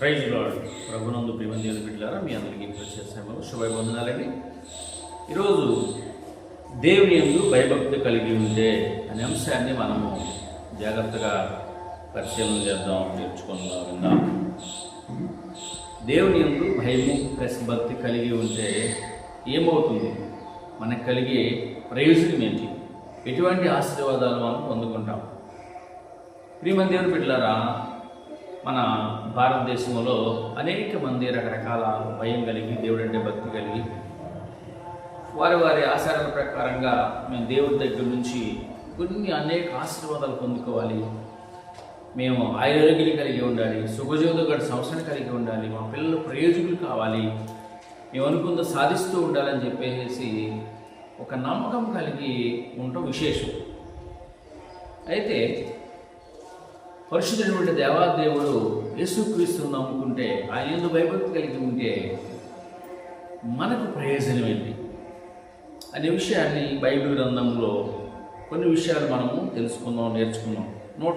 Praise lord ప్రభునందు ప్రేమందేవుని బిడ్డారా మీ అందరికీ ప్రత్యేకమైన శుభవందనాలండి ఈరోజు దేవుని ఎందు భయభక్తి కలిగి ఉంటే అనే అంశాన్ని మనము జాగ్రత్తగా పరిశీలన చేద్దాం నేర్చుకుందాం విందాం. దేవుని ఎందు భయము భక్తి కలిగి ఉంటే ఏమవుతుంది? మనకు కలిగే ప్రయోజనం ఏంటి? ఎటువంటి ఆశీర్వాదాలు మనం పొందుకుంటాం? ప్రియమంది దేవుని బిడ్డలారా మన భారతదేశంలో అనేక మంది రకరకాల భయం కలిగి దేవుడంటే భక్తి కలిగి వారి వారి ఆచారాల ప్రకారంగా మేము దేవుడి దగ్గర నుంచి కొన్ని అనేక ఆశీర్వాదాలు పొందుకోవాలి. మేము ఆరోగ్యం కలిగి ఉండాలి సుఖజీవిత సంవత్సరం కలిగి ఉండాలి మా పిల్లలు ప్రయోజకులు కావాలి. మేము అనుకుంద సాధిస్తూ ఉండాలని చెప్పేసి ఒక నమ్మకం కలిగి ఉండటం విశేషం. అయితే పరిశుద్ధుడైనటువంటి దేవాదేవుడు యేసుక్రీస్తును నమ్ముకుంటే ఆయన ఎందుకు భయభక్తి కలిగి ఉంటే మనకు ప్రయోజనం అనే విషయాన్ని బైబిల్ గ్రంథంలో కొన్ని విషయాలు మనము తెలుసుకుందాం నేర్చుకుందాం. నూట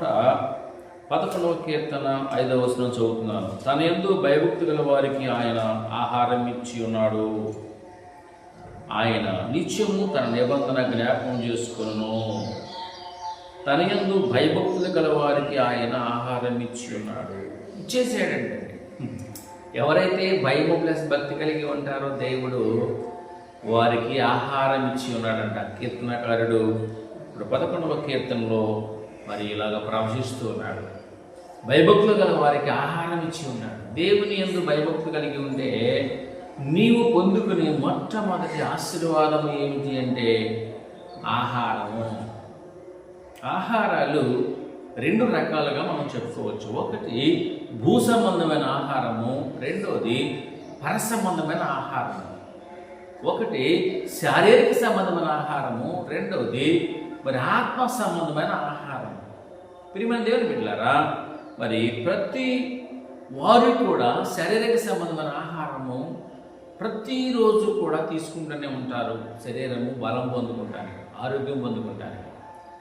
పదకొండవ కీర్తన ఐదవ వచనం చదువుతున్నాను. తన ఎందు భయభక్తి గల వారికి ఆయన ఆహారం ఇచ్చి ఉన్నాడు. ఆయన నిత్యము తన నిబంధన జ్ఞాపకం చేసుకును తన యందు భయభక్తులు గల వారికి ఆయన ఆహారం ఇచ్చి ఉన్నాడు ఇచ్చేసాడంటే ఎవరైతే భయము ప్లస్ భక్తి కలిగి ఉంటారో దేవుడు వారికి ఆహారం ఇచ్చి ఉన్నాడంట కీర్తనకారుడు ఇప్పుడు పదకొండవ కీర్తనలో మరి ఇలాగ ప్రవశిస్తూ ఉన్నాడు. భయభక్తులు గల వారికి ఆహారం ఇచ్చి ఉన్నాడు దేవుని ఎందు భయభక్తి కలిగి ఉంటే నీవు పొందుకునే మొట్టమొదటి ఆశీర్వాదం ఏమిటి అంటే ఆహారము. ఆహారాలు రెండు రకాలుగా మనం చెప్పుకోవచ్చు. ఒకటి భూ సంబంధమైన ఆహారము రెండోది పర సంబంధమైన ఆహారము. ఒకటి శారీరక సంబంధమైన ఆహారము రెండవది మరి ఆత్మ సంబంధమైన ఆహారం ప్రియమైన దేవుని బిడ్డలారా మరి ప్రతి వారు కూడా శారీరక సంబంధమైన ఆహారము ప్రతిరోజు కూడా తీసుకుంటూనే ఉంటారు. శరీరము బలం పొందుకుంటానికి ఆరోగ్యం పొందుకుంటానికి.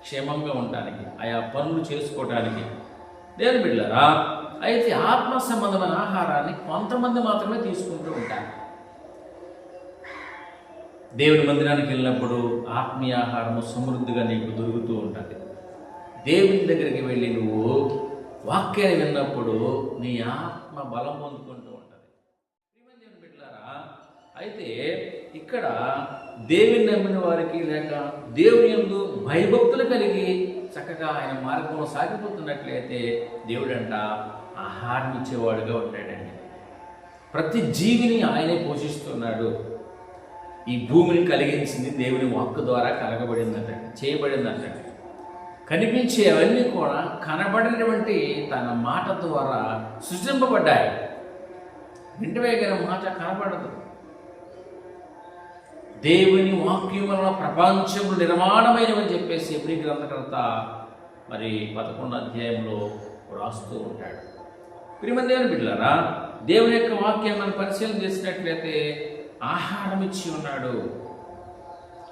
క్షేమంగా ఉండడానికి ఆయా పనులు చేసుకోవడానికి. దేని బిడ్డరా అయితే ఆత్మ సంబంధమైన ఆహారాన్ని కొంతమంది మాత్రమే తీసుకుంటూ ఉంటారు. దేవుని మందిరానికి వెళ్ళినప్పుడు ఆత్మీయ ఆహారము సమృద్ధిగా నీకు దొరుకుతూ ఉంటుంది. దేవుని దగ్గరికి వెళ్ళి నువ్వు వాక్యాన్ని విన్నప్పుడు నీ ఆత్మ బలం పొందుకుంటూ ఉంటుంది. బిడ్డారా అయితే ఇక్కడ దేవుని నమ్మిన వారికి లేక దేవుని యందు భయభక్తులు కలిగి చక్కగా ఆయన మార్గంలో సాగిపోతున్నట్లయితే దేవుడంట ఆహారం ఇచ్చేవాడుగా ఉంటాడండి. ప్రతి జీవిని ఆయనే పోషిస్తున్నాడు. ఈ భూమిని కలిగించింది దేవుని వాక్కు ద్వారా కలగబడిందట చేయబడిందట. కనిపించేవన్నీ కూడా కనబడినటువంటి తన మాట ద్వారా సృజింపబడ్డాయి వింటవేగిన మాట కనబడదు. దేవుని వాక్యం వలన ప్రపంచము నిర్మాణమైనవని చెప్పేసి ఎప్పుడు గ్రంథకర్త మరి పదకొండు అధ్యాయంలో రాస్తూ ఉంటాడు. ప్రియమందేవని బిడ్డలారా దేవుని యొక్క వాక్యం మనం పరిశీలన చేసినట్లయితే ఆహారం ఇచ్చి ఉన్నాడు.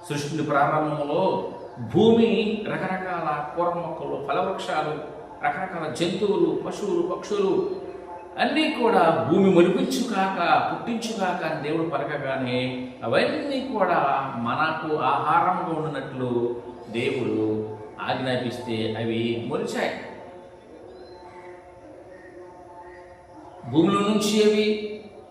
సృష్టి ప్రారంభంలో భూమి రకరకాల కూర మొక్కలు ఫలవృక్షాలు రకరకాల జంతువులు పశువులు పక్షులు అన్నీ కూడా భూమి మొలిపించుకాక పుట్టించుకాక అని దేవుడు పలకగానే అవన్నీ కూడా మనకు ఆహారంగా ఉన్నట్లు దేవుడు ఆజ్ఞాపిస్తే అవి మొలిచాయి. భూమిలో నుంచి అవి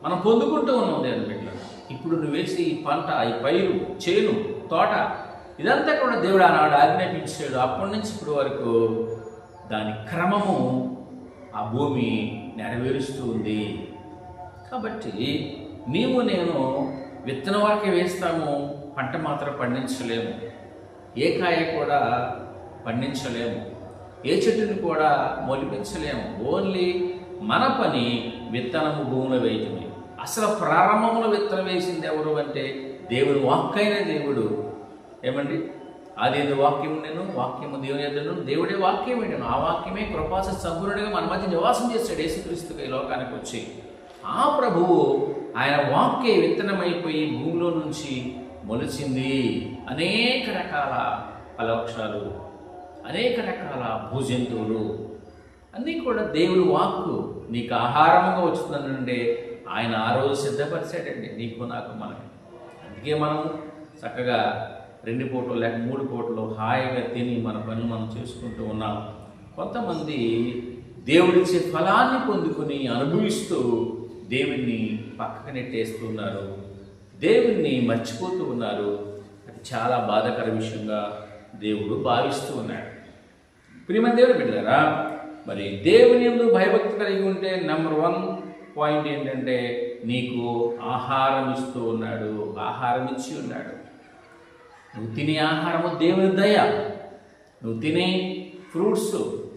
మనం పొందుకుంటూ ఉన్నాం దేవుని బిడ్డలు. ఇప్పుడు నువ్వు వేసి ఈ పంట ఈ పైరు చేను తోట ఇదంతా కూడా దేవుడు ఆనాడు ఆజ్ఞాపించాడు. అప్పటి నుంచి ఇప్పటి వరకు దాని క్రమము ఆ భూమి నెరవేరుస్తూ ఉంది కాబట్టి నీవు నేను విత్తన వారికి వేస్తాము పంట మాత్రం పండించలేము. ఏ కాయ కూడా పండించలేము. ఏ చెట్టుని కూడా మొలిపించలేము. ఓన్లీ మన పని విత్తనము భూమిలో వేయటమే. అసలు ప్రారంభంలో విత్తనం వేసింది ఎవరు అంటే దేవుడు వాక్కైన దేవుడు. ఏమండి? అది వాక్యం నేను వాక్యము దేవుని ఎదును దేవుడే వాక్యం ఏంటను ఆ వాక్యమే కృపాస సంపూర్ణుడిగా మన మధ్య నివాసం చేస్తాడు యేసుక్రీస్తుగా ఈ లోకానికి వచ్చి. ఆ ప్రభువు ఆయన వాక్య విత్తనమైపోయి భూమిలో నుంచి మొలిచింది. అనేక రకాల ఫలవృక్షాలు అనేక రకాల భూజంతువులు. అన్నీ కూడా దేవుని వాక్కు నీకు ఆహారంగా వచ్చిందనంటే ఆయన ఆ రోజు సిద్ధపరిచాడండి. నీకు నాకు మనకి. అందుకే మనం చక్కగా రెండు పూటలు లేక మూడు పూటలు హాయిగా తిని మన పనులు మనం చేసుకుంటూ ఉన్నాం. కొంతమంది దేవుడిచ్చే ఫలాన్ని పొందుకుని అనుభవిస్తూ దేవుణ్ణి పక్కకు నెట్టేస్తున్నారు దేవుణ్ణి మర్చిపోతూ ఉన్నారు. అది చాలా బాధాకర విషయంగా దేవుడు భావిస్తూ ఉన్నాడు. ప్రియమైన దేవుడు బిడ్డారా మరి దేవుని ఎందుకు భయభక్తి కలిగి ఉంటే నెంబర్ వన్ పాయింట్ ఏంటంటే నీకు ఆహారం ఇస్తూ ఉన్నాడు ఆహారం ఇచ్చి ఉన్నాడు. నువ్వు తినే ఆహారము దేవుని దయ. నువ్వు తినే ఫ్రూట్స్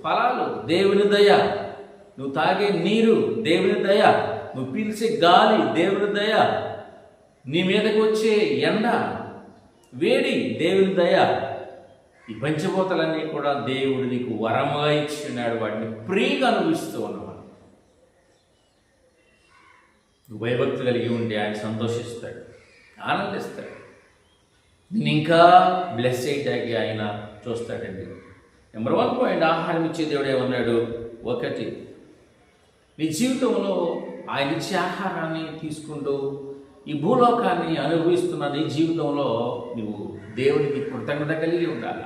ఫలాలు దేవుని దయ. నువ్వు తాగే నీరు దేవుని దయ. నువ్వు పీల్చే గాలి దేవుని దయ. నీ మీదకు వచ్చే ఎండ వేడి దేవుని దయ. ఈ పంచభూతలన్నీ కూడా దేవుడు నీకు వరముగా ఇచ్చినాడు. వాటిని ప్రియగా అనుభవిస్తూ ఉన్నవాడు. నువ్వు భయభక్తి కలిగి ఉంటే ఆయన సంతోషిస్తాడు ఆనందిస్తాడు. నేను ఇంకా బ్లెస్ చేయటానికి ఆయన చూస్తాడండి. నెంబర్ వన్ పాయింట్ ఆహారం ఇచ్చే దేవుడే ఉన్నాడు ఒకటి నీ జీవితంలో ఆయన ఇచ్చే ఆహారాన్ని తీసుకుంటూ ఈ భూలోకాన్ని అనుభవిస్తున్న నీ జీవితంలో నువ్వు దేవునికి కృతజ్ఞత కలిగి ఉండాలి?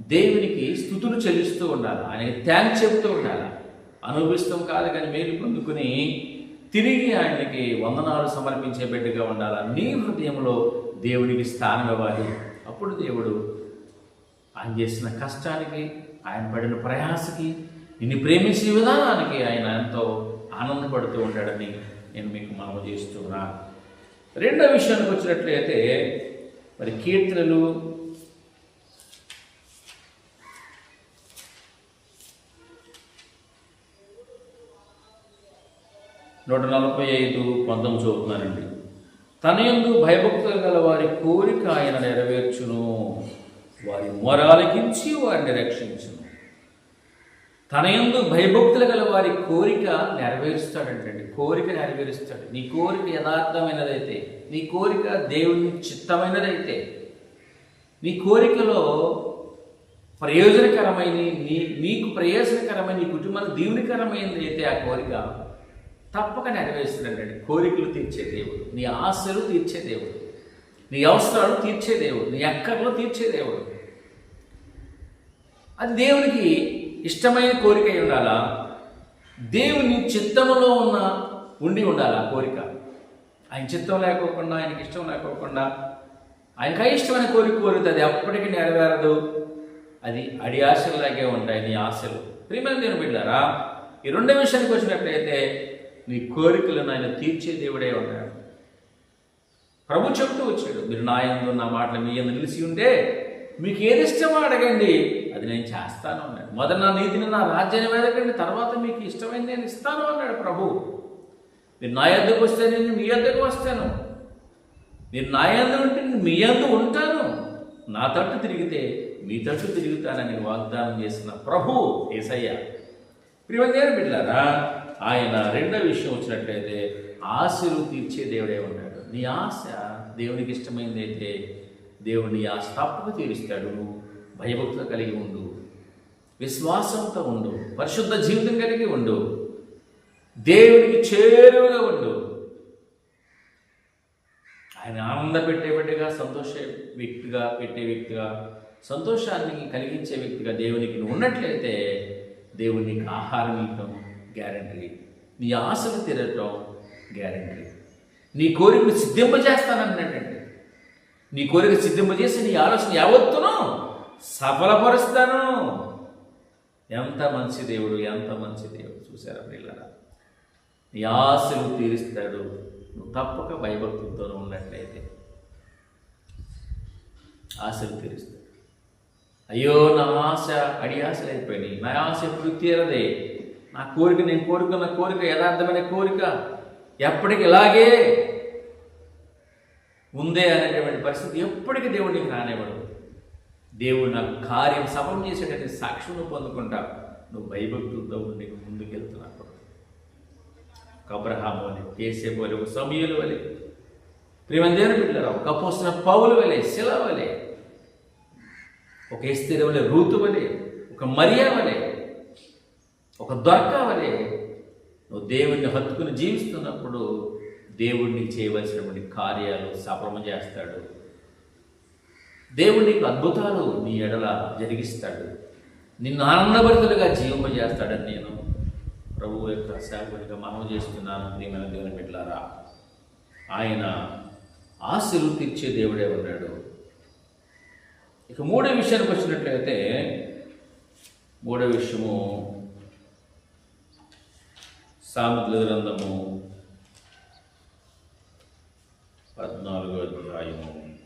దేవునికి స్థుతులు చెల్లిస్తూ ఉండాలి? ఆయనకి థ్యాంక్స్ చెప్తూ ఉండాలి? అనుభవిస్తాం కాదు కానీ మేలు పొందుకుని తిరిగి ఆయనకి వందనాలు సమర్పించే బిడ్డగా ఉండాలి? నీ హృదయంలో దేవునికి స్థానం ఇవ్వాలి అప్పుడు దేవుడు ఆయన చేసిన కష్టానికి ఆయన పడిన ప్రయాసకి నిన్ను ప్రేమించే విధానానికి ఆయన ఎంతో ఆనందపడుతూ ఉంటాడని నేను మీకు మనము చేస్తున్నా. రెండో విషయానికి వచ్చినట్లయితే మరి కీర్తనలు నూట నలభై ఐదు పంతొమ్మిది చదువుతున్నానండి. తన యందు భయభక్తులు గల వారి కోరిక ఆయన నెరవేర్చును. వారి మొరాలకించి వారిని రక్షించును. తన యందు భయభక్తులు గల వారి కోరిక నెరవేరుస్తాడంటండి. కోరిక నెరవేరుస్తాడు. నీ కోరిక యథార్థమైనదైతే నీ కోరిక దేవుని చిత్తమైనదైతే నీ కోరికలో ప్రయోజనకరమైన నీ నీకు ప్రయోజనకరమైన నీ కుటుంబానికి దీవునికరమైనది అయితే ఆ కోరిక తప్పక నెరవేరుస్తున్నాడండి కోరికలు తీర్చే దేవుడు. నీ ఆశలు తీర్చే దేవుడు. నీ అవసరాలు తీర్చే దేవుడు. నీ అక్కర్లు తీర్చే దేవుడు. అది దేవునికి ఇష్టమైన కోరిక అయి ఉండాలా? దేవుని చిత్తములో ఉన్న ఉండి ఉండాలి ఆ కోరిక? ఆయన చిత్తం లేకోకుండా ఆయనకి ఇష్టం లేకోకుండా ఆయనకి ఇష్టమైన కోరిక కోరుతుంది అప్పటికి నెరవేరదు. అది అడి ఆశలాగే ఉంటాయి నీ ఆశలు. ప్రియమైన దేవుని బిడ్డారా ఈ రెండో విషయానికి వచ్చినట్లయితే నీ కోరికలను ఆయన తీర్చే దేవుడే ఉన్నాడు. ప్రభు చెప్తూ వచ్చాడు మీరు నా ఎందు నా మాటలు మీ ఎందు నిలిచి ఉంటే మీకు ఏది ఇష్టమో అడగండి. అది నేను చేస్తాను అన్నాడు. మొదట నా నీతిని నా రాజ్యాన్ని వెదకండి తర్వాత మీకు ఇష్టమైంది నేను ఇస్తాను అన్నాడు ప్రభు. మీరు నా యొద్దకు వస్తే నేను మీ యొద్దకు వస్తాను. మీరు నా ఎందు ఉంటే నేను మీ ఎందు ఉంటాను. నా తట్టు తిరిగితే మీ తట్టు తిరుగుతానని వాగ్దానం చేసిన ప్రభు ఏసయ్య. ప్రియమైన బిడ్డారా ఆయన రెండో విషయం వచ్చినట్లయితే ఆశలు తీర్చే దేవుడే ఉన్నాడు. నీ ఆశ దేవునికి ఇష్టమైంది అయితే దేవుని ఆశ తప్పక తీరుస్తాడు. నువ్వు భయభక్తులు కలిగి ఉండు. విశ్వాసంతో ఉండు. పరిశుద్ధ జీవితం కలిగి ఉండు. దేవునికి చేరువగా ఉండు. ఆయన ఆనంద పెట్టే బిడ్డగా సంతోష వ్యక్తిగా పెట్టే వ్యక్తిగా సంతోషాన్ని కలిగించే వ్యక్తిగా దేవునికి ఉన్నట్లయితే దేవునికి ఆహారం ఇవ్వడం గ్యారంటీ. నీ ఆశలు తీరటం గ్యారంటీ. నీ కోరికను సిద్ధింపజేస్తానన్నాడండి నీ కోరిక సిద్ధింపజేసి నీ ఆలోచన యావత్తును సఫలపరుస్తాను. ఎంత మంచి దేవుడు ఎంత మంచి దేవుడు. చూసారా పిల్లరా నీ ఆశలు తీరుస్తాడు. నువ్వు తప్పక భయభక్తులతో ఉన్నట్లయితే ఆశలు తీరుస్తాడు. అయ్యో నా ఆశ అడి ఆశలు అయిపోయినాయి. నా ఆశ ఎప్పుడు తీరదే? నా కోరిక నేను కోరుకున్న కోరిక యథార్థమైన కోరిక ఎప్పటికి ఇలాగే ఉందే అనేటువంటి పరిస్థితి ఎప్పటికీ దేవుడు నీకు రానివ్వడు. దేవుడు నాకు కార్యం సఫలం చేసేటటువంటి సాక్ష్యం నువ్వు పొందుకుంటా. నువ్వు భయభక్తులతో ఉండి ముందుకెళ్తున్నప్పుడు అబ్రహాము అని కేసేపు వలె ఒక సమయలు వలె ప్రేమందేని బిడ్డరా ఒక పోసిన పౌలు వలె శిల వలె ఒక ఎస్తేర వలె రూతు వలె ఒక మరియా వలె ఒక దొరక వలె నువ్వు దేవుణ్ణి హత్తుకుని జీవిస్తున్నప్పుడు దేవుడిని చేయవలసినటువంటి కార్యాలు సఫలము చేస్తాడు. దేవుడు నీకు అద్భుతాలు నీ ఎడల జరిగిస్తాడు. నిన్ను ఆనందభరితులుగా జీవింపజేస్తాడని నేను ప్రభు యొక్క సేవకుడిగా మనం చేస్తున్నాను. ప్రియమైన దేవుని బిడ్డలారా ఆయన ఆశలు తీర్చే దేవుడే ఉన్నాడు. ఇక మూడో విషయానికి వచ్చినట్లయితే మూడో విషయము సామెతల గ్రంథము పద్నాలుగో అధ్యాయము.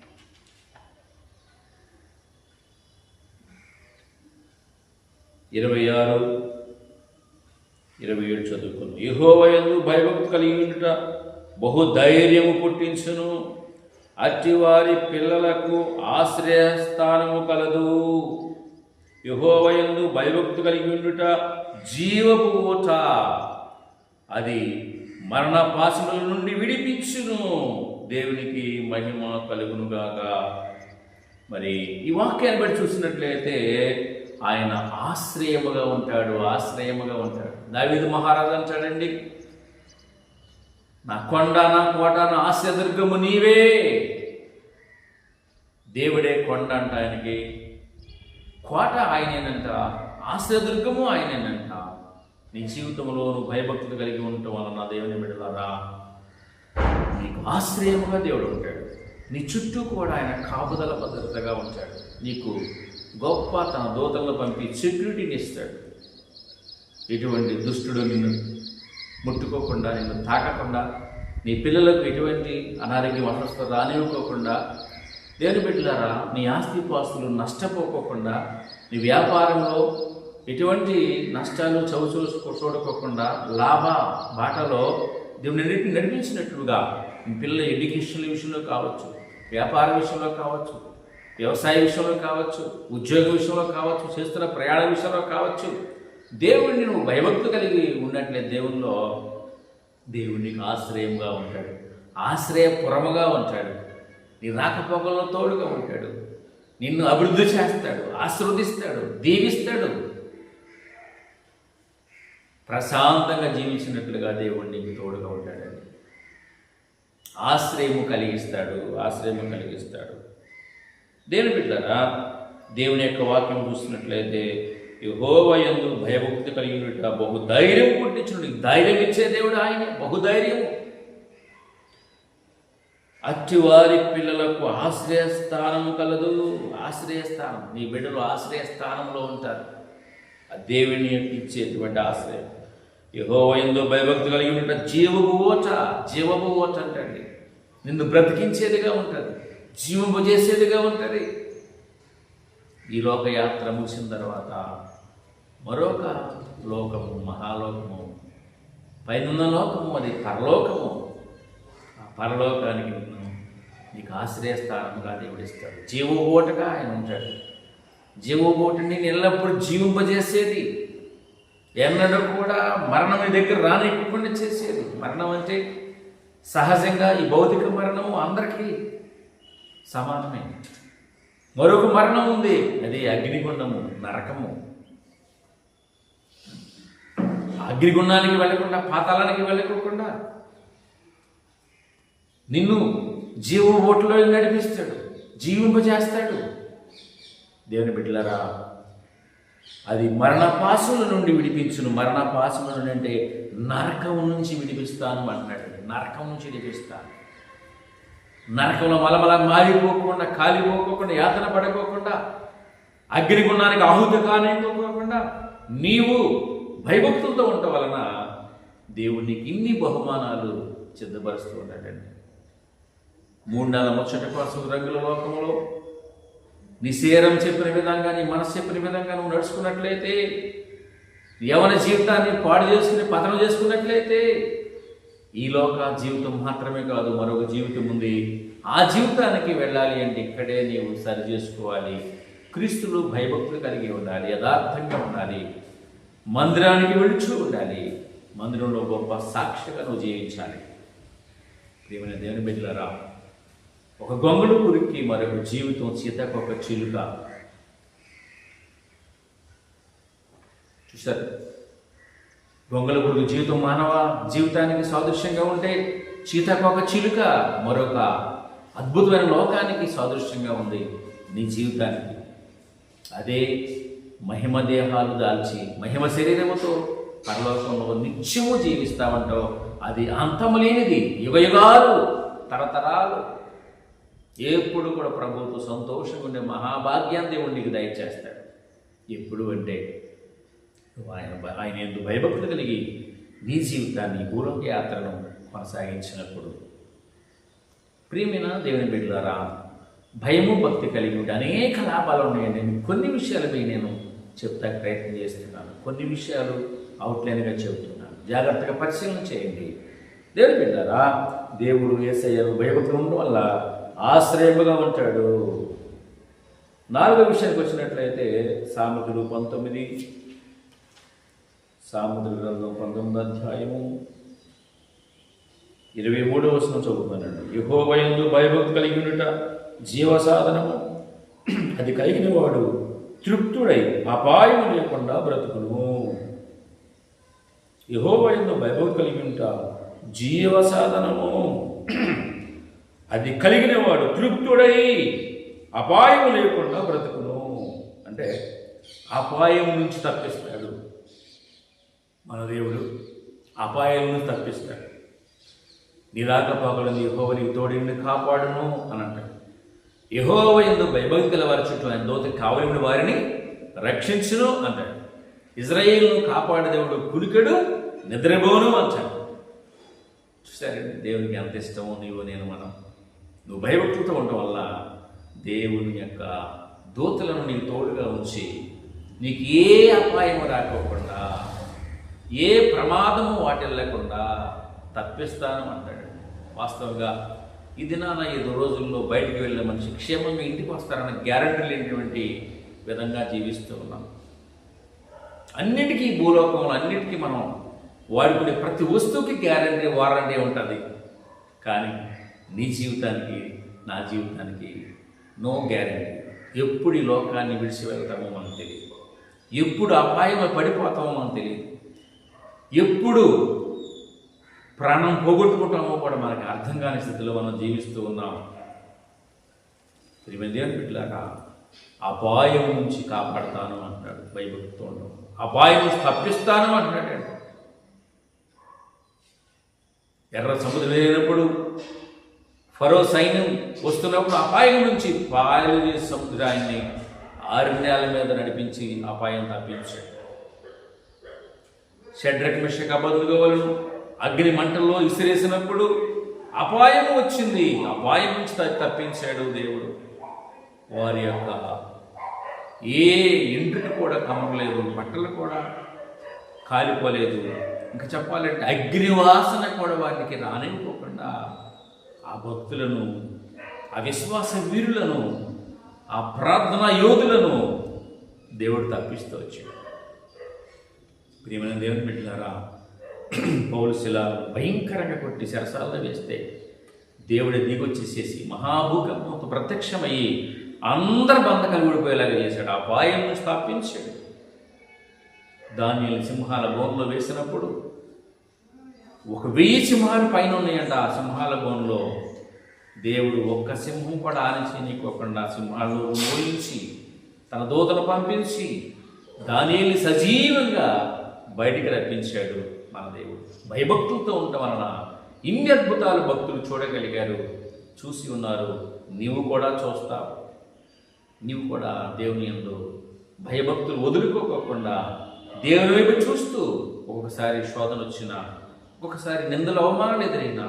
ఇరవై ఆరు ఇరవై ఏడు చదువుకున్నాం. యహోవయందు భయభక్తి కలిగి ఉండుట బహు ధైర్యము పుట్టించును. అట్టివారి పిల్లలకు ఆశ్రయస్థానము కలదు. యహోవయందు భయభక్తి కలిగి ఉండుట జీవపు ఊట. అది మరణ పాశముల నుండి విడిపించును. దేవునికి మహిమ కలుగునుగాక. మరి ఈ వాక్యాన్ని బట్టి చూసినట్లయితే ఆయన ఆశ్రయముగా ఉంటాడు ఆశ్రయముగా ఉంటాడు. దావీదు మహారాజు అంటాడండి నా కొండ నా కోట నా ఆశ్రయదుర్గము నీవే. దేవుడే కొండ అంట ఆయనకి కోట ఆయనేనంట ఆశ్రయదుర్గము ఆయనేనంట. నీ జీవితంలో నువ్వు భయభక్తులు కలిగి ఉండటం వలన దేవుని బిడ్డలారా నీకు ఆశ్రయముగా దేవుడు ఉంటాడు. నీ చుట్టూ కూడా ఆయన కాపుదల భద్రతగా ఉంటాడు. నీకు గొప్ప తన దూతలను పంపి సెక్యూరిటీని ఇస్తాడు. ఎటువంటి దుష్టుడు నిన్ను ముట్టుకోకుండా నిన్ను తాకకుండా నీ పిల్లలకు ఎటువంటి అనారోగ్యం అస్వస్థ రానివ్వకోకుండా దేవుని బిడ్డలారా నీ ఆస్తిపాస్తులు నష్టపోకోకుండా నీ వ్యాపారంలో ఎటువంటి నష్టాలు చవి చూసుకో చూడకోకుండా లాభ బాటలో దేవుని అన్నింటిని నడిపించినట్లుగా పిల్లల ఎడ్యుకేషన్ విషయంలో కావచ్చు వ్యాపార విషయంలో కావచ్చు వ్యవసాయ విషయంలో కావచ్చు ఉద్యోగ విషయంలో కావచ్చు చేస్తున్న ప్రయాణ విషయంలో కావచ్చు దేవుడిని నువ్వు భయభక్తి కలిగి ఉన్నట్లే దేవుల్లో దేవుడు నీకు ఆశ్రయంగా ఉంటాడు ఆశ్రయపురముగా ఉంటాడు నీ రాకపోకల్లో తోడుగా ఉంటాడు నిన్ను అభివృద్ధి చేస్తాడు ఆశీర్వదిస్తాడు దీవిస్తాడు ప్రశాంతంగా జీవించినట్లుగా దేవుడు నీకు తోడుగా ఉంటాడండి. ఆశ్రయము కలిగిస్తాడు ఆశ్రయము కలిగిస్తాడు. దేవుని బిడ్డారా దేవుని యొక్క వాక్యం చూసినట్లయితే యహోవయందు భయభక్తి కలిగినట్టు బహు ధైర్యం పుట్టించుడు ధైర్యం ఇచ్చే దేవుడు ఆయనే బహుధైర్యము. అట్టివారి పిల్లలకు ఆశ్రయస్థానం కలదు ఆశ్రయస్థానం నీ బిడ్డలు ఆశ్రయస్థానంలో ఉంటారు. ఆ దేవుని ఇచ్చేటువంటి ఆశ్రయం. యహోవయందు భయభక్తి కలిగి ఉంట జీవపు ఓట జీవపు ఓట అంటండి. నిన్ను బ్రతికించేదిగా ఉంటుంది జీవము చేసేదిగా ఉంటుంది. ఈ లోకయాత్ర ముగిసిన తర్వాత మరొక లోకము మహాలోకము పైనున్న లోకము అది పరలోకము. ఆ పరలోకానికి నిన్ను నీకు ఆశ్రయస్థానముగా దేవుడిస్తాడు జీవబోటగా ఆయన ఉంటాడు. జీవోబోటుని నేను ఎల్లప్పుడూ జీవింపజేసేది ఎన్నడూ కూడా మరణం నీ దగ్గర రానివ్వకుండా చేసేది. మరణం అంటే సహజంగా ఈ భౌతిక మరణము అందరికీ సమానమే. మరొక మరణం ఉంది. అది అగ్నిగుండము నరకము. అగ్నిగుండానికి వెళ్ళకుండా పాతాళానికి వెళ్ళకోకుండా నిన్ను జీవ ఓట్లో నడిపిస్తాడు జీవింపజేస్తాడు. దేవుని బిడ్డలరా అది మరణపాసుల నుండి విడిపించును. మరణపాసుల నుండి అంటే నరకం నుంచి విడిపిస్తాను అంటున్నాడు. నరకం నుంచి విడిపిస్తాను నరకంలో మలమల మారిపోకుండా కాలిపోకోకుండా యాతన పడకోకుండా అగ్నిగుణానికి ఆహుతి కానిపోకోకుండా నీవు భయభక్తులతో ఉండటం వలన దేవునికి ఇన్ని బహుమానాలు సిద్ధపరుస్తూ ఉన్నాడండి. మూడు నెలల ముచ్చట కోసం రంగుల లోకంలో నీ శరీరం చెప్పిన విధంగా నీ మనసు చెప్పిన విధంగా నువ్వు నడుచుకున్నట్లయితే యవన జీవితాన్ని పాడు చేసుకుని పతనం చేసుకున్నట్లయితే ఈ లోక జీవితం మాత్రమే కాదు మరొక జీవితం ఉంది. ఆ జీవితానికి వెళ్ళాలి అంటే ఇక్కడే నీవు సరి చేసుకోవాలి. క్రీస్తులు భయభక్తులు కలిగి ఉండాలి యథార్థంగా ఉండాలి. మందిరానికి వెళుచూ ఉండాలి. మందిరంలో గొప్ప సాక్షిగా నువ్వు జీవించాలి. ప్రియమైన దేవుని బిడ్డలరా ఒక గొంగళి పురికి మరొక జీవితం సీతాకొక చిలుక. చూశారు? దొంగల గురుగు జీవితం మానవ? జీవితానికి సాదృశ్యంగా ఉంటే చీతకొక చిలుక మరొక అద్భుతమైన లోకానికి సాదృశ్యంగా ఉంది నీ జీవితానికి. అదే మహిమ దేహాలు దాల్చి మహిమ శరీరముతో పరలోకంలో నిత్యము జీవిస్తామంటావు. అది అంతము లేనిది యుగయుగాలు తరతరాలు ఎప్పుడు కూడా ప్రభువుతో సంతోషంగా ఉండే మహాభాగ్యాన్ని దేవుడు నీకు దయచేస్తాడు. ఎప్పుడు అంటే నువ్వు ఆయన ఆయన ఎందుకు భయభక్తులు కలిగి నీ జీవితాన్ని భూలోక యాత్రను కొనసాగించినప్పుడు ప్రియమైన దేవుని బిడ్డలారా భయము భక్తి కలిగి ఉంటే అనేక లాభాలు ఉన్నాయండి. కొన్ని విషయాలపై నేను చెప్తా ప్రయత్నం చేస్తున్నాను. కొన్ని విషయాలు అవుట్లైన్గా చెబుతున్నాను. జాగ్రత్తగా పరిశీలన చేయండి. దేవుని బిడ్డారా దేవుడు ఏసయ్యను భయభక్తులు ఉండడం వల్ల ఆశ్రయముగా ఉంటాడు. నాలుగో విషయానికి వచ్చినట్లయితే సామెతలు పంతొమ్మిది సాముద్ర గ్రంథం పంతొమ్మిది అధ్యాయము ఇరవై మూడో వచనం చదువుతున్నాను యహోవయందు భయభక్తి కలిగి ఉండుట జీవ సాధనము అది కలిగిన వాడు తృప్తుడై అపాయం లేకుండా బ్రతుకును. యహోవయందు భయభక్తి కలిగి ఉంట జీవ సాధనము అది కలిగిన వాడు తృప్తుడై అపాయం లేకుండా బ్రతుకును. అంటే అపాయం నుంచి తప్పిస్తాడు మన దేవుడు. అపాయం నుంచి తప్పిస్తాడు. నిరాకపోకలను యహోవ నీకు తోడిని కాపాడును అని అంటాడు. యహోవ ఎందు భయభక్తి గల వారి చుట్టూ ఆయన దోత వారిని రక్షించును అంటాడు. ఇజ్రాయేల్ను కాపాడే దేవుడు కులికెడు నిద్రపోను అంటాడు. చూసారండి దేవునికి ఎంత ఇష్టమో నీవు నేను మనం. నువ్వు భయభక్తులతో ఉండటం వల్ల దేవుని యొక్క దూతలను నీకు తోడుగా ఉంచి నీకు ఏ అపాయం రాకోకుండా ఏ ప్రమాదము వాటిల్లకుండా తప్పిస్తాను అంటాడు. వాస్తవంగా ఈ దినాన ఐదు రోజుల్లో బయటికి వెళ్ళే మనిషి క్షేమంగా ఇంటికి వస్తారన్న గ్యారంటీ లేనటువంటి విధంగా జీవిస్తూ ఉన్నాం. అన్నిటికీ భూలోకంలో అన్నిటికీ మనం వాడుకునే ప్రతి వస్తువుకి గ్యారంటీ వారంటీ ఉంటుంది. కానీ నీ జీవితానికి నా జీవితానికి నో గ్యారంటీ ఎప్పుడు ఈ లోకాన్ని విడిచి వెళ్తామో మనకు తెలియదు. ఎప్పుడు అపాయంలో పడిపోతామో మనకు తెలియదు. ఎప్పుడు ప్రాణం పోగొట్టుకుంటామో కూడా మనకి అర్థం కాని స్థితిలో మనం జీవిస్తూ ఉన్నాం. ప్రియమైన దేవుని బిడ్డలారా అపాయం నుంచి కాపాడతాను అంటాడు బైబిల్తో ఉండడం అపాయం నుంచి తప్పిస్తాను అంటాడు ఎర్ర సముద్రం లేనప్పుడు ఫరో సైన్యం వస్తున్నప్పుడు అపాయం నుంచి పాయలు సముద్రాన్ని ఆరు మీద నడిపించి అపాయం తప్పించాడు. షడ్రక్ మిషక బదులుగోలను అగ్ని మంటల్లో ఇసిరేసినప్పుడు అపాయం వచ్చింది. అపాయం నుంచి తప్పించాడు దేవుడు. వారి యొక్క ఏ ఇంటికి కూడా కమ్మలేదు బట్టలు కూడా కాలిపోలేదు. ఇంకా చెప్పాలంటే అగ్నివాసన కూడా వారికి రానివ్వకుండా ఆ భక్తులను ఆ విశ్వాస వీరులను ఆ ప్రార్థనా యోధులను దేవుడు తప్పిస్తూ వచ్చాడు. ప్రియమైన దేవుని పెట్టినారా పౌలుశిల భయంకరంగా కొట్టి శరసాలలో వేస్తే దేవుడి దిగొచ్చేసేసి మహాభూకంపంతో ప్రత్యక్షమయ్యి అందరి బంధకాలు ఊడిపోయేలాగా చేశాడు. ఆ పాయం స్థాపించాడు. దాన్ని సింహాల బోన్లో వేసినప్పుడు ఒక వెయ్యి సింహాలు పైన ఉన్నాయంట ఆ సింహాల బోన్లో దేవుడు ఒక్క సింహం కూడా ఆనిచేయకోకుండా సింహాలను మోయించి తన దూతను పంపించి దానిని సజీవంగా బయటికి రప్పించాడు మన దేవుడు. భయభక్తులతో ఉండటం వలన ఇన్ని అద్భుతాలు భక్తులు చూడగలిగారు. చూసి ఉన్నారు నీవు కూడా చూస్తావు. నీవు కూడా దేవుని ఎందు భయభక్తులు వదులుకోకుండా దేవుని వైపు చూస్తూ ఒక్కొక్కసారి శోధన వచ్చినా ఒకసారి నిందల అవమానం ఎదురైనా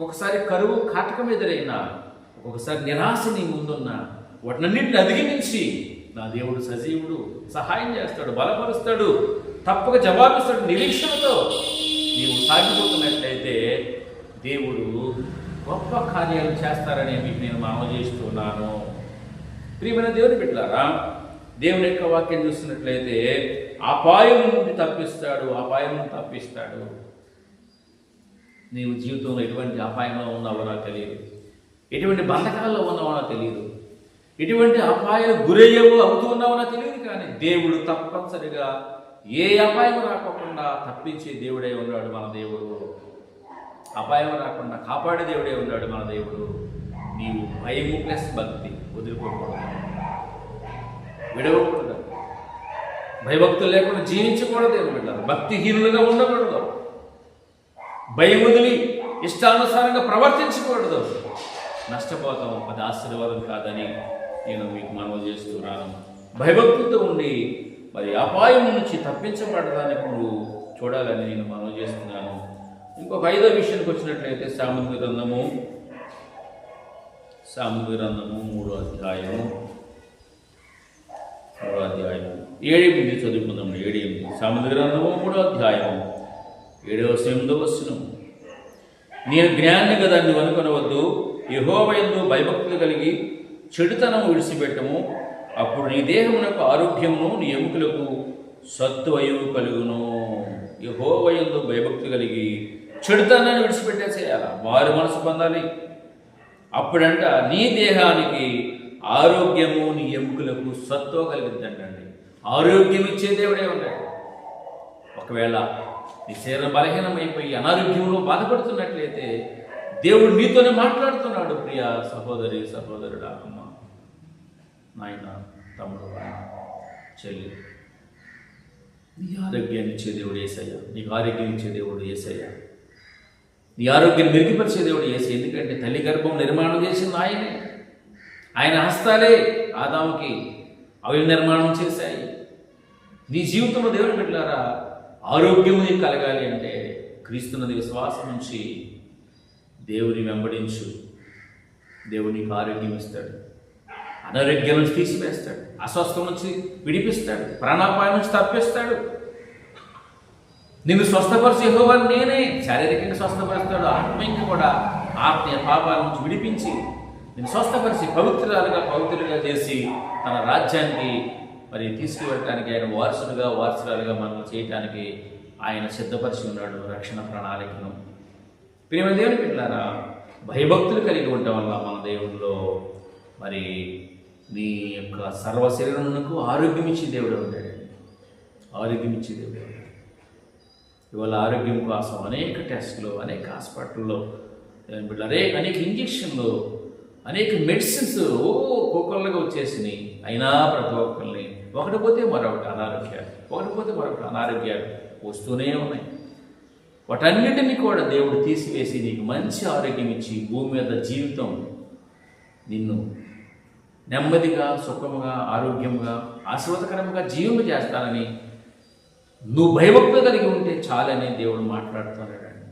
ఒకసారి కరువు కాటకం ఎదురైనా ఒకసారి నిరాశ నీ ముందున్నా వాటినన్నింటిని అధిగమించి నా దేవుడు సజీవుడు సహాయం చేస్తాడు బలపరుస్తాడు తప్పక జవాబిస్తాడు నిరీక్షణతో నీవు సాగిపోతున్నట్లయితే దేవుడు గొప్ప కార్యాలు చేస్తారని మీకు నేను మనవి చేస్తున్నాను. ప్రియమైన దేవుని పెట్టారా దేవుని యొక్క వాక్యం చూస్తున్నట్లయితే అపాయం నుండి తప్పిస్తాడు అపాయం నుండి తప్పిస్తాడు. నీవు జీవితంలో ఎటువంటి అపాయంలో ఉన్నావో నాకు తెలియదు. ఎటువంటి బంధకాల్లో ఉన్నావో నాకు తెలియదు. ఎటువంటి అపాయం గురయ్యవో అవుతూ ఉన్నావో నాకు తెలియదు కానీ దేవుడు తప్పనిసరిగా ఏ అపాయం రాకోకుండా తప్పించే దేవుడే ఉన్నాడు మన దేవుడు. అపాయం రాకుండా కాపాడే దేవుడే ఉన్నాడు మన దేవుడు. నీవు భయము ప్లస్ భక్తి వదిలిపోకూడదు. విడవకూడదు. భయభక్తులు లేకుండా జీవించకూడదు ఏమంటారు భక్తిహీనులుగా ఉండకూడదు. భయం వదిలి ఇష్టానుసారంగా ప్రవర్తించకూడదు. నష్టపోతాం అది ఆశీర్వాదం కాదని నేను మీకు మనవి చేస్తున్నాను. భయభక్తితో ఉండి మరి అపాయం నుంచి తప్పించబడడానికి నువ్వు చూడాలని నేను మనవి చేస్తున్నాను. ఇంకొక ఐదో విషయానికి వచ్చినట్లయితే సామంతి గ్రంథము సామగ్రి గ్రంథము మూడో అధ్యాయము మూడో అధ్యాయం ఏడు ఎనిమిది చదువుకుందాం ఏడు ఎనిమిది సామంతి గ్రంథము మూడో అధ్యాయము. ఏడవ ఎనిమిదవ వచనం. నేను జ్ఞాన్ని కదా నువ్వు అనుకునవద్దు యహోవయందు భయభక్తులు కలిగి చెడుతనం విడిచిపెట్టము. అప్పుడు నీ దేహమునకు ఆరోగ్యమును నీ ఎముకలకు సత్వయము కలుగును. యహోవయందు భయభక్తి కలిగి చెడుతనాన్ని విడిచిపెట్టేసేయాల వారి మనసు పొందాలి. అప్పుడంట నీ దేహానికి ఆరోగ్యము నీ ఎముకలకు సత్వ కలిగిద్దంటండి ఆరోగ్యం ఇచ్చే దేవుడే ఉన్నాడు. ఒకవేళ నీ శరీరం బలహీనమైపోయి అనారోగ్యంలో బాధపడుతున్నట్లయితే దేవుడు నీతోనే మాట్లాడుతున్నాడు ప్రియ సహోదరి సహోదరుడా అమ్మ నాయన తమ్ముడు చెల్లి. నీ ఆరోగ్యాన్ని ఇచ్చే దేవుడు ఏసయ్య. నీకు ఆరోగ్యం ఇచ్చే దేవుడు ఏసయ్య. నీ ఆరోగ్యం మెరుగుపరిచే దేవుడు ఏసై ఎందుకంటే తల్లి గర్భం నిర్మాణం చేసింది ఆయనే. ఆయన హస్తాలే ఆదాముకి అవి నిర్మాణం చేశాయి. నీ జీవితంలో దేవుని పెట్టారా ఆరోగ్యం నీకు కలగాలి అంటే క్రీస్తున్నది విశ్వాసం నుంచి దేవుని వెంబడించు. దేవుడు నీకు ఆరోగ్యం ఇస్తాడు. అనారోగ్యం నుంచి తీసివేస్తాడు. అస్వస్థం నుంచి విడిపిస్తాడు. ప్రాణాపాయం నుంచి తప్పిస్తాడు. నిన్ను స్వస్థపరిచే యెహోవాను నేనే. శారీరకంగా స్వస్థపరుస్తాడు. ఆత్మీయంగా కూడా ఆత్మీయ పాపాల నుంచి విడిపించి నేను స్వస్థపరిచి పవిత్రాలుగా పవిత్రులుగా చేసి తన రాజ్యానికి మరి తీసుకువెళ్ళటానికి ఆయన వారసుడుగా వారసురాలుగా మనం చేయటానికి ఆయన సిద్ధపరిచి ఉన్నాడు రక్షణ ప్రణాళికను. ప్రేమ దేవుని పిల్లారా భయభక్తులు కలిగి ఉండటం వల్ల మన దేవుల్లో మరి నీ యొక్క సర్వ శరీరమునకు ఆరోగ్యం ఇచ్చే దేవుడు ఉంటాడు. ఆరోగ్యం ఇచ్చే దేవుడు ఇవాళ ఆరోగ్యం కోసం అనేక టెస్టులు అనేక హాస్పిటల్లో ఏం అనేక ఇంజక్షన్లు అనేక మెడిసిన్స్ ఓ వచ్చేసినాయి. అయినా ప్రతి ఒక్కరిని ఒకటి పోతే మరొకటి అనారోగ్యాలు. ఒకటి పోతే మరొకటి అనారోగ్యాలు వస్తూనే ఉన్నాయి. వాటన్నిటిని కూడా దేవుడు తీసివేసి నీకు మంచి ఆరోగ్యం ఇచ్చి భూమి మీద జీవితం నిన్ను నెమ్మదిగా సుఖముగా ఆరోగ్యంగా ఆశీర్వదకరంగా జీవింప చేస్తానని నువ్వు భయభక్తులు కలిగి ఉంటే చాలని దేవుడు మాట్లాడుతున్నాడండి.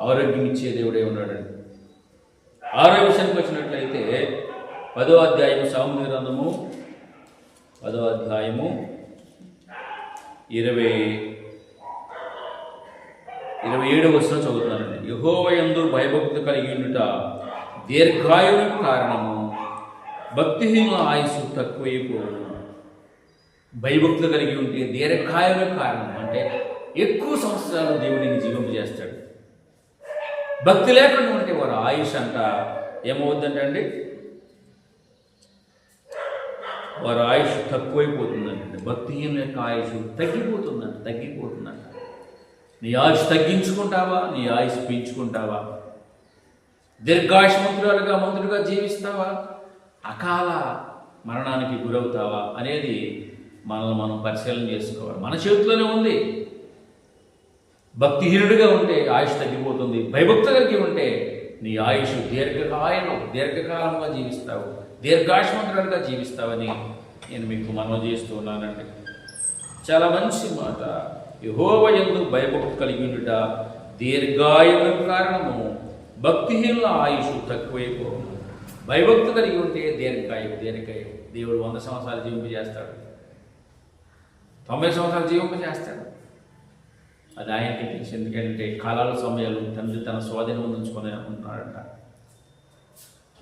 ఆరోగ్యం ఇచ్చే దేవుడే ఉన్నాడండి. ఆరో విషయానికి వచ్చినట్లయితే పదో అధ్యాయము సాముద్ర గ్రంథము పదో అధ్యాయము ఇరవై ఇరవై ఏడు వచ్చిన చదువుతున్నానండి. యహోవయందు భయభక్తి కలిగి ఉండుట దీర్ఘాయువుకు కారణము భక్తిహీన ఆయుసు తక్కువైపోవడం భయభక్తులు కలిగి ఉంటే దీర్ఘాయువుకు కారణం అంటే ఎక్కువ సంవత్సరాలు దేవుడిని జీవింపజేస్తాడు. భక్తి లేకుండా ఉంటే ఆయుష్ అంట ఏమవుద్దంటండి అండి ఆయుష్ తక్కువైపోతుందంటే భక్తిహీన యొక్క ఆయుష్ తగ్గిపోతుందంట తగ్గిపోతుందంట. నీ ఆయుష్ తగ్గించుకుంటావా? నీ ఆయుష్ పెంచుకుంటావా? దీర్ఘాయుష్మంతురాలుగా మంత్రులుగా జీవిస్తావా? అకాల మరణానికి గురవుతావా? అనేది మనల్ని మనం పరిశీలన చేసుకోవాలి. మన చేతిలోనే ఉంది. భక్తిహీనుడిగా ఉంటే ఆయుష్ తగ్గిపోతుంది భయభక్తి కలిగి ఉంటే నీ ఆయుష్ దీర్ఘకాలం దీర్ఘకాలంగా జీవిస్తావు దీర్ఘాయుష్మంతురాలుగా జీవిస్తావని నేను మీకు మనవి చేస్తున్నానండి చాలా మంచి మాట. యహోవయందు భయభక్తి కలిగి ఉండుట దీర్ఘాయువు కారణము. భక్తిహీనుల ఆయుష్ తక్కువైపోవు భయభక్తి కలిగి ఉంటే దీర్ఘాయువు దీర్ఘాయువు దేవుడు వంద సంవత్సరాలు జీవింపజేస్తాడు. తొంభై సంవత్సరాలు జీవింపజేస్తాడు. అది ఆయనకి తెలుసు. ఎందుకంటే కాలాల సమయాలు తండ్రి తన స్వాధీనం ఉంచుకొని ఉంటున్నాడంట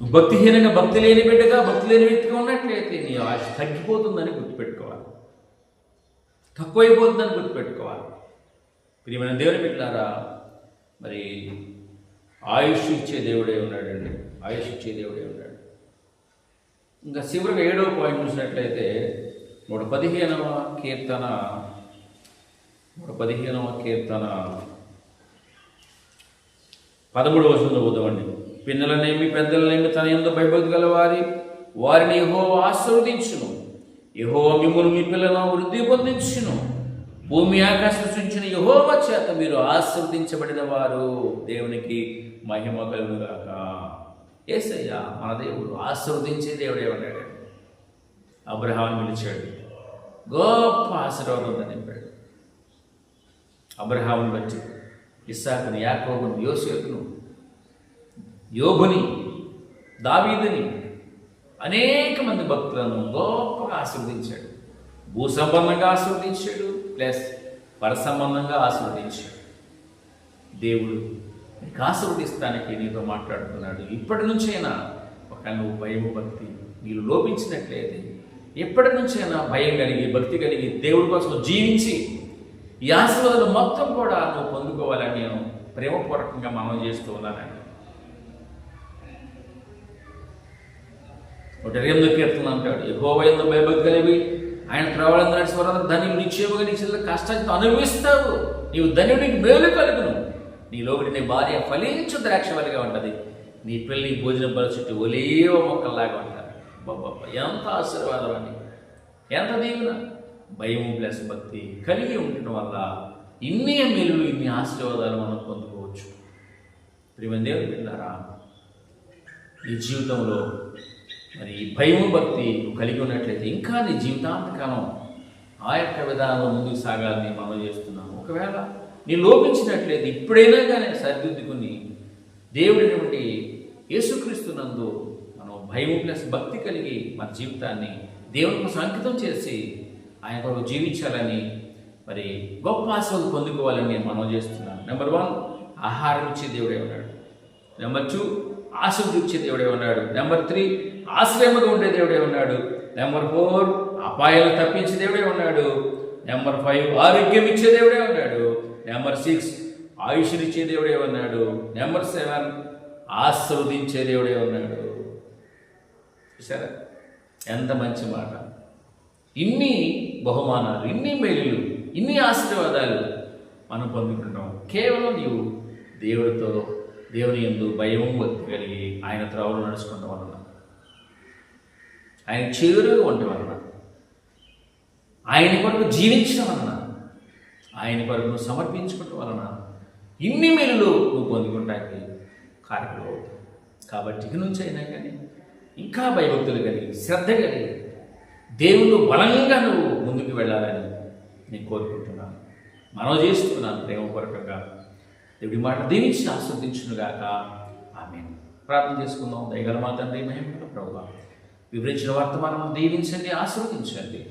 నువ్వు భక్తిహీనంగా భక్తి లేని బిడ్డగా భక్తి లేని వ్యక్తిగా ఉన్నట్లయితే నీ ఆశ తగ్గిపోతుందని గుర్తుపెట్టుకోవాలి. తక్కువైపోతుందని గుర్తుపెట్టుకోవాలి. ప్రియమైన దేవుని బిడ్డారా మరి ఆయుష్ ఇచ్చే దేవుడే ఉన్నాడండి. ఆయుష్ ఇచ్చే దేవుడే ఉన్నాడు. ఇంకా చివరిగా ఏడవ పాయింట్ చూసినట్లయితే నూట పదిహేనవ కీర్తన నూట పదిహేనవ కీర్తన. పదమూడవ వచనంలో పోతామండి పిన్నలనేమి పెద్దలనేమి తన ఎందు భయభక్తి గలవారి వారిని యహో ఆశీర్వదించును. యహో మిమ్మల్ని మీ పిల్లలను వృద్ధి పొందించును. భూమి ఆకాశ సృష్టించిన యహోవ చేత మీరు ఆశీర్వదించబడిన వారు దేవునికి మహిమ కలుగుగాక ఏసయ్య మన దేవుడు ఆశీర్వదించే దేవుడు ఏమన్నాడు అబ్రహాన్ని పిలిచాడు. గొప్ప ఆశీర్వాదం నింపాడు అబ్రహాముని బట్టి ఇస్సాకుని యాకోబుని యోసేపును యోగుని దావీదుని అనేక మంది భక్తులను గొప్పగా ఆశీర్వదించాడు. భూ సంబంధంగా ఆశీర్వదించాడు ప్లస్ పర సంబంధంగా ఆశీర్వదించాడు. దేవుడు నీకు ఆశీర్వదిస్తానికి నీతో మాట్లాడుతున్నాడు. ఇప్పటి నుంచైనా ఒక నువ్వు భయం భక్తి నీళ్ళు లోపించినట్లయితే ఎప్పటి నుంచైనా భయం కలిగి భక్తి కలిగి దేవుడి కోసం జీవించి ఈ ఆశీర్వాదాలు మొత్తం కూడా నువ్వు పొందుకోవాలని నేను ప్రేమపూర్వకంగా మనం చేస్తూ ఉన్నానండి. ఒకటి ఎనిమిది కీర్తన అంటాడు ఎగోవ ఎందు భయభక్తి కలిగి ఆయన త్రవడం నడిచేవారు ధన్యులు నిక్షేపగా నీ కష్టాన్ని అనుభవిస్తావు. నీవు ధన్యుడికి మేలు కలుగును. నీ లోపలి నీ భార్య ఫలించు ద్రాక్షవలిగా ఉంటుంది. నీ పిల్లి భోజనం బల చుట్టూ ఒలేవ మొక్కల్లాగా ఉంటారు బాబా ఎంత ఆశీర్వాదం అని ఎంత దీవెన. భయం ప్లస్ భక్తి కలిగి ఉండటం వల్ల ఇన్ని మేలులు ఇన్ని ఆశీర్వాదాలు మనం పొందుకోవచ్చు. ప్రియమందేవుడు పిల్లారా నీ జీవితంలో మరి ఈ భయం భక్తి కలిగి ఉన్నట్లయితే ఇంకా నీ జీవితాంతకాలం ఆ యొక్క విధానంలో ముందుకు సాగాలని మనం చేస్తున్నాము. ఒకవేళ నీ లోపించినట్లయితే ఇప్పుడైనా కానీ సరిదిద్దుకుని దేవుడినటువంటి యేసుక్రీస్తునందు మనం భయం ప్లస్ భక్తి కలిగి మన జీవితాన్ని దేవుని కోసం అంకితం చేసి ఆయన కొరకు జీవించాలని మరి గొప్ప ఆశలు పొందుకోవాలని నేను మనం చేస్తున్నాను. నెంబర్ వన్ ఆహారం ఇచ్చే దేవుడే ఉన్నాడు. నెంబర్ టూ ఆశలు ఇచ్చే దేవుడే ఉన్నాడు. నెంబర్ త్రీ ఆశ్రయముగా ఉండే దేవుడే ఉన్నాడు. నెంబర్ ఫోర్ అపాయాలు తప్పించే దేవుడే ఉన్నాడు. నెంబర్ ఫైవ్ ఆరోగ్యం ఇచ్చే దేవుడే ఉన్నాడు. నెంబర్ సిక్స్ ఆయుష్నిచ్చే దేవుడే ఉన్నాడు. నెంబర్ సెవెన్ ఆస్వాదించే దేవుడే ఉన్నాడు. చూసారా ఎంత మంచి మాట. ఇన్ని బహుమానాలు ఇన్ని మేలులు ఇన్ని ఆశీర్వాదాలు మనం పొందుకుంటాం కేవలం నీవు దేవుడితో దేవుని ఎందు భయం భక్తి కలిగి ఆయన త్రవలు నడుచుకోవడం వలన ఆయన చేరుగా ఉండటం వలన ఆయన కొరకు జీవించడం వలన ఆయన కొరకు నువ్వు సమర్పించుకోవటం వలన ఇన్ని మేలులు నువ్వు పొందుకుంటానికి కార్యక్రమం అవుతుంది కాబట్టి ఇక నుంచి అయినా కానీ ఇంకా భయభక్తులు కలిగి శ్రద్ధ కలిగి దేవుడు బలంగా నువ్వు ముందుకు వెళ్ళాలని నేను కోరుకుంటున్నాను. మనం చేస్తున్నాను ప్రేమపూర్వకంగా. దేవుడి మాట దీవించి ఆస్వాదించునుగాక. ఆమె ప్రార్థన చేసుకుందాం. దయగల మా తండ్రి మహిమల ప్రభు వివరించిన వర్తమానం దీవించండి ఆస్వాదించండి.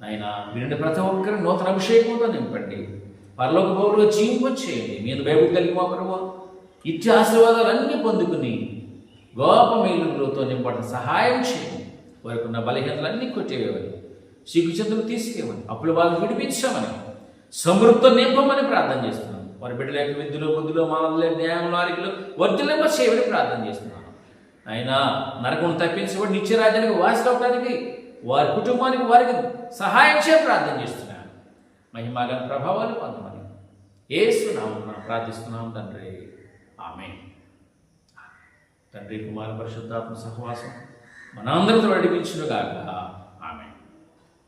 నాయన వినండి ప్రతి ఒక్కరిని నూతన అభిషేకంతో నింపండి. పరలోక పౌరులు జీవింపచేయండి మీరు బైబిల్ కలిగి మా ప్రభు ఇచ్చే ఆశీర్వాదాలన్నీ పొందుకుని గోప మేలుతో నింపడం సహాయం చేయండి. వారికి ఉన్న బలహీనతలన్నీ కొట్టేవేవని సిగ్గుచందులు తీసుకేమని అప్పుల బాధలు విడిపించామని సమృద్ధ నింపమని ప్రార్థన చేస్తున్నాను. వారి బిడ్డలేక యొక్క విద్యలో బుద్ధిలో మానవుల న్యాయంలో అరికలు వర్ధలింప చేయమని ప్రార్థన చేస్తున్నాను. అయినా నరకం తప్పించబడి నిత్యరాజ్యానికి వాసి అవడానికి వారి కుటుంబానికి వారికి సహాయం చేయ ప్రార్థన చేస్తున్నాను. మహిమాగల ప్రభావాలు పొందమని. ఏసునామం మనం ప్రార్థిస్తున్నాం తండ్రి. ఆమె తండ్రి కుమార పరిశుద్ధాత్మ సహవాసం మనందరితో నడిపించునుగాక. కాక